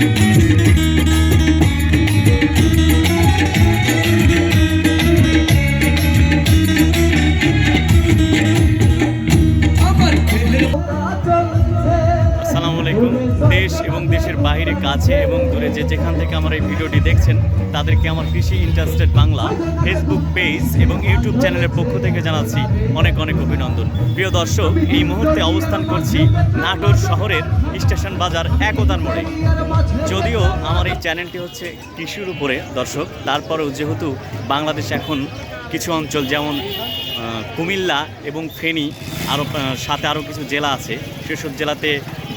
Thank you. কাছে এবং দূরে যে যেখান থেকে আমার এই ভিডিওটি দেখছেন, তাদেরকে আমার কৃষি ইন্টারেস্টেড বাংলা ফেসবুক পেজ এবং ইউটিউব চ্যানেলের পক্ষ থেকে জানাচ্ছি অনেক অনেক অভিনন্দন। প্রিয় দর্শক, এই মুহূর্তে অবস্থান করছি নাটোর শহরের স্টেশন বাজার একতার মোড়ে। যদিও আমার এই চ্যানেলটি হচ্ছে কৃষির উপরে, দর্শক, তারপরেও যেহেতু বাংলাদেশ এখন কিছু অঞ্চল, যেমন কুমিল্লা এবং ফেনী আরও সাথে আরও কিছু জেলা আছে। সেসব জেলাতে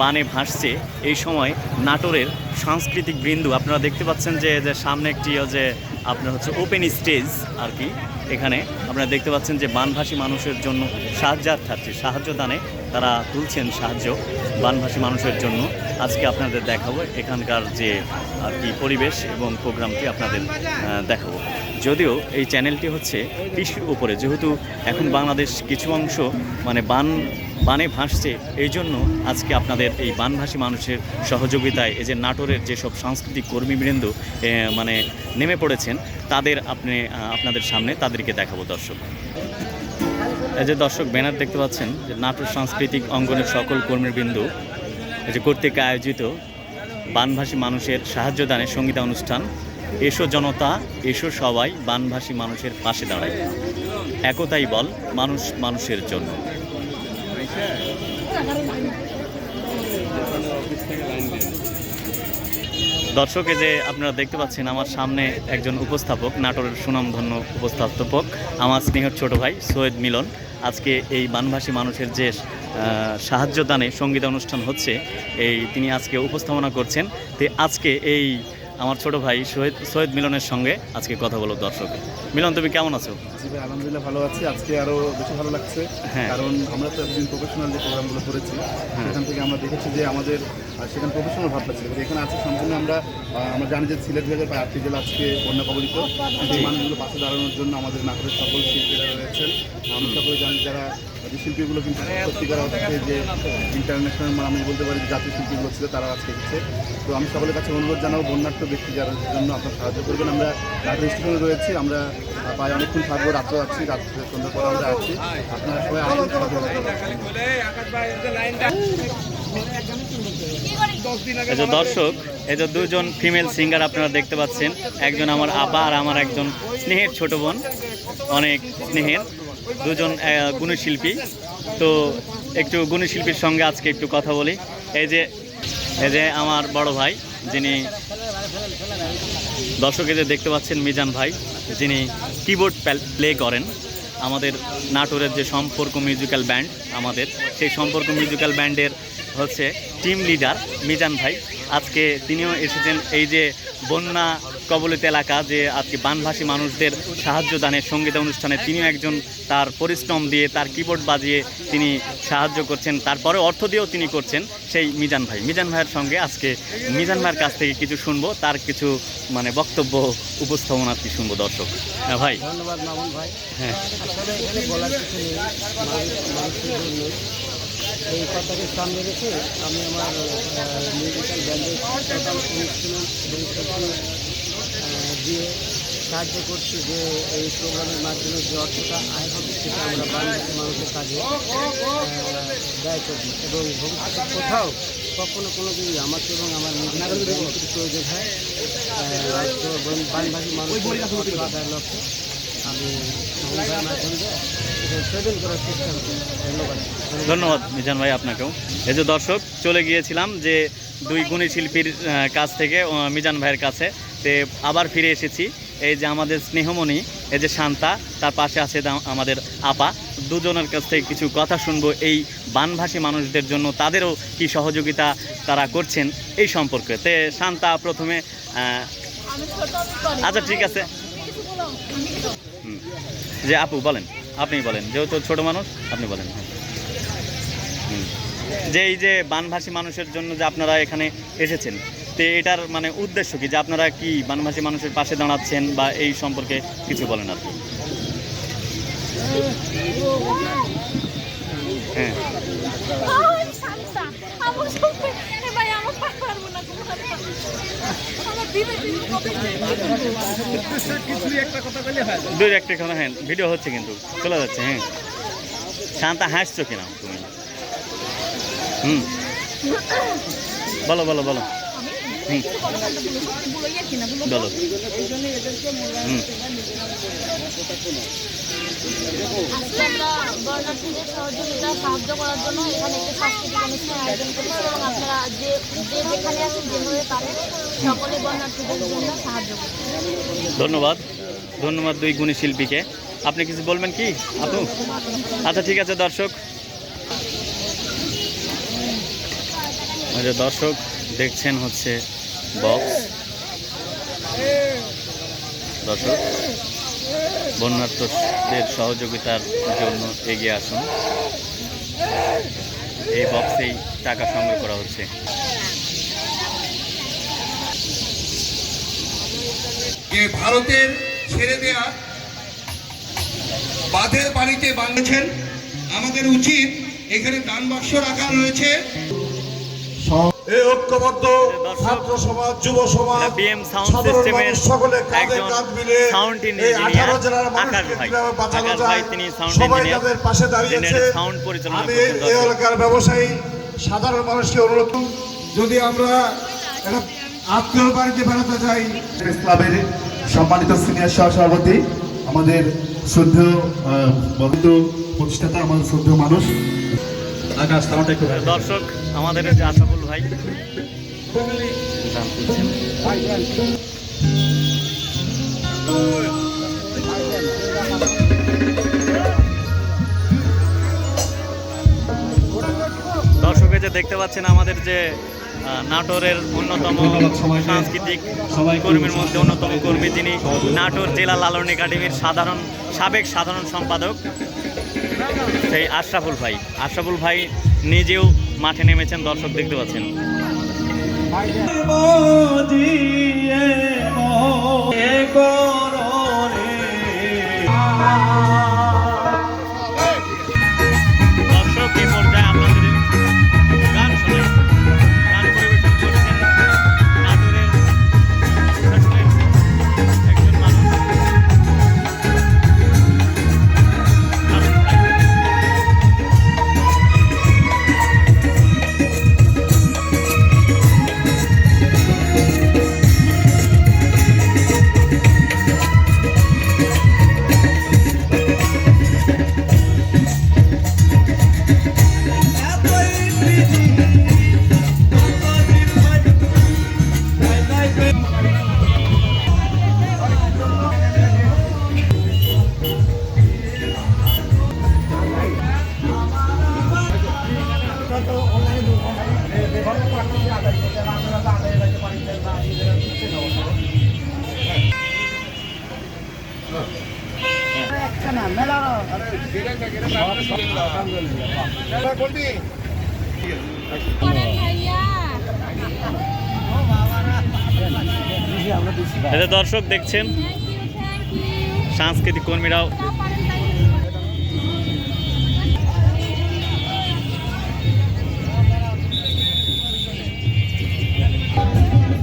বানে ভাসছে। এই সময় নাটোরের সাংস্কৃতিক বৃন্দু, আপনারা দেখতে পাচ্ছেন যে যে সামনে একটি যে আপনার হচ্ছে ওপেন স্টেজ আর কি। এখানে আপনারা দেখতে পাচ্ছেন যে বানভাসী মানুষের জন্য সাহায্যার্থার্থী সাহায্য দানে তারা তুলছেন সাহায্য। বানভাসী মানুষের জন্য আজকে আপনাদের দেখাবো এখানকার যে আর কি পরিবেশ এবং প্রোগ্রামটি আপনাদের দেখাবো। যদিও এই চ্যানেলটি হচ্ছে কৃষির উপরে, যেহেতু এখন বাংলাদেশ কিছু অংশ মানে বান, বানে ভাসছে, এই জন্য আজকে আপনাদের এই বানভাসী মানুষের সহযোগিতায় এই যে নাটোরের যেসব সাংস্কৃতিক কর্মীবৃন্দ মানে নেমে পড়েছেন, তাদের আপনি আপনাদের সামনে তাদেরকে দেখাবো, দর্শক। এই যে দর্শক ব্যানার দেখতে পাচ্ছেন, যে নাটোর সাংস্কৃতিক অঙ্গনের সকল কর্মীবৃন্দ, এই যে কর্তৃক আয়োজিত বানভাষী মানুষের সাহায্য দানে সঙ্গীতা অনুষ্ঠান এসো জনতা, এসো সবাই বানভাষী মানুষের পাশে দাঁড়ায়। একতাই বল, মানুষ মানুষের জন্য। দর্শক যে আপনারা দেখতে পাচ্ছেন, আমার সামনে একজন উপস্থাপক, নাটোরের সুনামধন্য উপস্থাপক, আমার স্নেহের ছোট ভাই সৈয়দ মিলন। আজকে এই বানভাসী মানুষের যে সাহায্য দানে সংগীত অনুষ্ঠান হচ্ছে, এই তিনি আজকে উপস্থাপনা করছেন। তো আজকে এই আমার ছোট ভাই সৈয়দ সৈয়দ মিলনের সঙ্গে আজকে কথা বলো দর্শক। মিলন তুমি কেমন আছো? জি ভাই আলহামদুলিল্লাহ ভালো আছি। আজকে আরও বেশি ভালো লাগছে। হ্যাঁ। কারণ আমরা তো একদিন প্রফেশনাল যে প্রোগ্রামগুলো করেছি সেখান থেকে আমরা দেখেছি যে আমাদের সেখানে প্রফেশনাল ভাবটা ছিল। এখানে আছে সম্পূর্ণ আমরা আমরা জানি যে সিলেট বিভাগের প্রায় আটটি জেলা আজকে বন্যা কবলিত। এই মানুষগুলো পাশে দাঁড়ানোর জন্য আমাদের নাটোরের সকল শিল্পীরা রয়েছেন। আমরা সকলে জানি যারা যে শিল্পীগুলো কিন্তু সত্যিকার অর্থে যে ইন্টারন্যাশনাল মানে আমি বলতে পারি জাতীয় শিল্পীগুলো ছিল, তারা আজকে এসেছে। তো আমি সকলের কাছে অনুরোধ জানাব, বন্যার্থ ব্যক্তি যারা জন্য আপনার সাহায্য করবেন। আমরা নাটোর স্টেশনে রয়েছি, আমরা প্রায় অনেকক্ষণ থাকব রাত্রে আছি রাত্রে সন্ধ্যার পর আমরা আছি। আপনারা সবাই যে দর্শক, এই যে দুজন ফিমেল সিঙ্গার আপনারা দেখতে পাচ্ছেন, একজন আমার আপা আর আমার একজন স্নেহের ছোট বোন, অনেক স্নেহের। দুজন গুণশিল্পী। তো একটু গুণশিল্পীর সঙ্গে আজকে একটু কথা বলি। এই যে এই যে আমার বড় ভাই, যিনি দর্শকে যে দেখতে পাচ্ছেন, মিজান ভাই, যিনি কিবোর্ড প্লে করেন, আমাদের নাটোরের যে সম্পর্ক মিউজিক্যাল ব্যান্ড আমাদের, সেই সম্পর্ক মিউজিক্যাল ব্যান্ডের হচ্ছে টিম লিডার মিজান ভাই। আজকে তিনিও এসেছেন এই যে বন্যা কবলিত এলাকা যে আজকে বানভাসী মানুষদের সাহায্য দানের সংগীত অনুষ্ঠানে তিনিও একজন তার পরিশ্রম দিয়ে তার কিবোর্ড বাজিয়ে তিনি সাহায্য করছেন। তারপরে অর্থ দিয়েও তিনি করছেন সেই মিজান ভাই। মিজান ভাইয়ের সঙ্গে আজকে মিজান ভাইয়ের কাছ থেকে কিছু শুনব তার কিছু মানে বক্তব্য উপস্থাপনা কি শুনব দর্শক। হ্যাঁ ভাই। ধন্যবাদ মামুন ভাই। হ্যাঁ। এই কথাকে সামনে রেখে আমি আমার মিউজিক্যাল ব্যান্ডের অনুষ্ঠান দিয়ে সাহায্য করছি যে এই প্রোগ্রামের মাধ্যমে যে অর্থটা আয় হবে সেটা আমরা বাংলাদেশের মানুষের কাজে ব্যয় করব। এবং ভবিষ্যতে কোথাও কখনো কোনো যদি আমাকে এবং আমার ব্যান্ডের প্রয়োজন হয় বানভাসী মানুষের আদায়ের লক্ষ্যে আমি ধন্যবাদ। মিজান ভাই আপনাকেও। এই যে দর্শক, চলে গিয়েছিলাম যে দুই গুণী শিল্পীর কাছ থেকে মিজান ভাইয়ের কাছে। তে আবার ফিরে এসেছি। এই যে আমাদের স্নেহমণি, এই যে শান্তা, তার পাশে আছে আমাদের আপা। দুজনের কাছ থেকে কিছু কথা শুনব এই বানভাসী মানুষদের জন্য, তাদেরও কি সহযোগিতা তারা করছেন এই সম্পর্কে। তে শান্তা, প্রথমে আচ্ছা ঠিক আছে। যে আপু, বলেন। আপনি বলেন। যেহেতু ছোট মানুষ, আপনি বলেন। যে এই যে বানভাসী মানুষের জন্য যে আপনারা এখানে এসেছেন তো এটার মানে উদ্দেশ্য কি? যে আপনারা কি বানভাসী মানুষের পাশে দাঁড়াচ্ছেন বা এই সম্পর্কে কিছু বলেন আপনি? হ্যাঁ। দুই একটা কথা হ্যাঁ ভিডিও হচ্ছে কিন্তু, চলে যাচ্ছে হ্যাঁ। শান্তা, হাসছো কিনা তুমি? হুম। বলো বলো বলো। ধন্যবাদ। ধন্যবাদ দুই গুণী শিল্পীকে। আপনি কিছু বলবেন কি? আপু? আচ্ছা ঠিক আছে, দর্শক। যে দর্শক দেখছেন হচ্ছে বক্স। দর্শক বন্যার্থদের সহযোগিতার জন্য এগিয়ে আসুন। এই বক্সেই টাকা সংগ্রহ করা হচ্ছে। ভারতের ছেড়ে দেয়া বাঁধের বাড়িতে বানিয়েছেন আমাদের উচিত এখানে দান বাক্স রাখা রয়েছে। এই ঐক্যবদ্ধ দর্শক, ছাত্র সমাজ যুব সমাজ এটা BM Sound সাধারণ মানুষ সকলে কাঁধে কাঁধ মিলে এই engineer, 18 জেলার মানুষকে কীভাবে বাঁচানো যায় সবাই তাদের পাশে দাঁড়িয়েছে। আমি এই এলাকার ব্যবসায়ী সাধারণ মানুষকে অনুরোধ যদি আমরা আত্মীয় বাড়িতে বেড়াতে যাই। ক্লাবের সম্মানিত সিনিয়র সহ সভাপতি আমাদের শ্রদ্ধেয় প্রতিষ্ঠাতা আমাদের শ্রদ্ধেয় মানুষ। আকাশ দর্শক আমাদের যে আশাফুল ভাই গান। দর্শকে যে দেখতে পাচ্ছেন আমাদের যে নাটোরের অন্যতম সাংস্কৃতিক কর্মীর মধ্যে অন্যতম কর্মী যিনি নাটোর জেলা লালন একাডেমির সাধারণ, সাবেক সাধারণ সম্পাদক, সেই আশরাফুল ভাই আশরাফুল ভাই নিজেও মাঠে নেমেছেন দর্শক দেখতে পাচ্ছেন। দর্শক যে দর্শক দেখছেন সাংস্কৃতিক কর্মীরাও।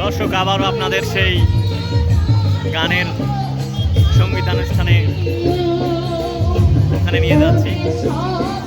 দর্শক আবারও আপনাদের সেই গানের সঙ্গীতানুষ্ঠানে mía, Dancy.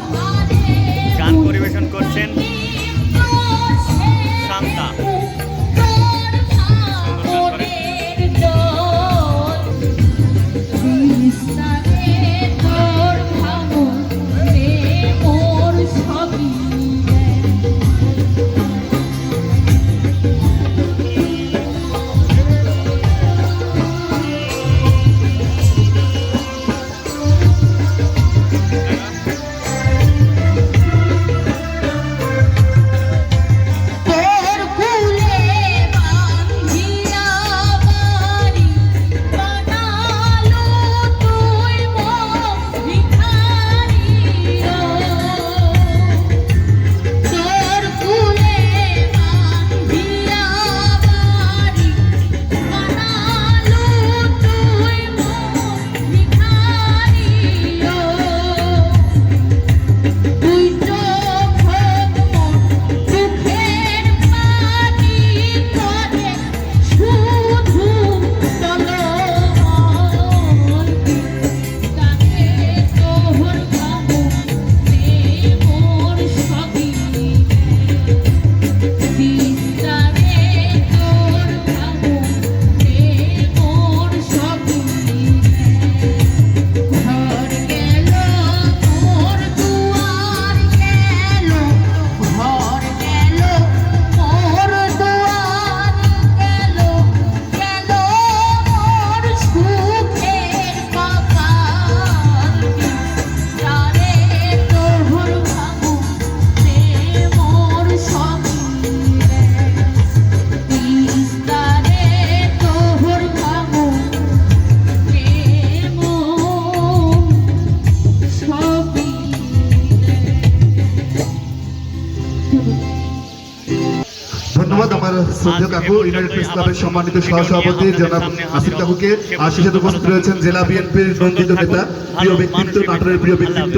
শ্রদ্ধেয় কাকু ইউনাইটেড প্রেস ক্লাবের সম্মানিত সহসভাপতি জনাব আসিফ কাকুকে আর সেই সাথে উপস্থিত রয়েছেন জেলা বিএনপির নন্দিত নেতা প্রিয় ব্যক্তিত্ব নাটোরের প্রিয় ব্যক্তিত্ব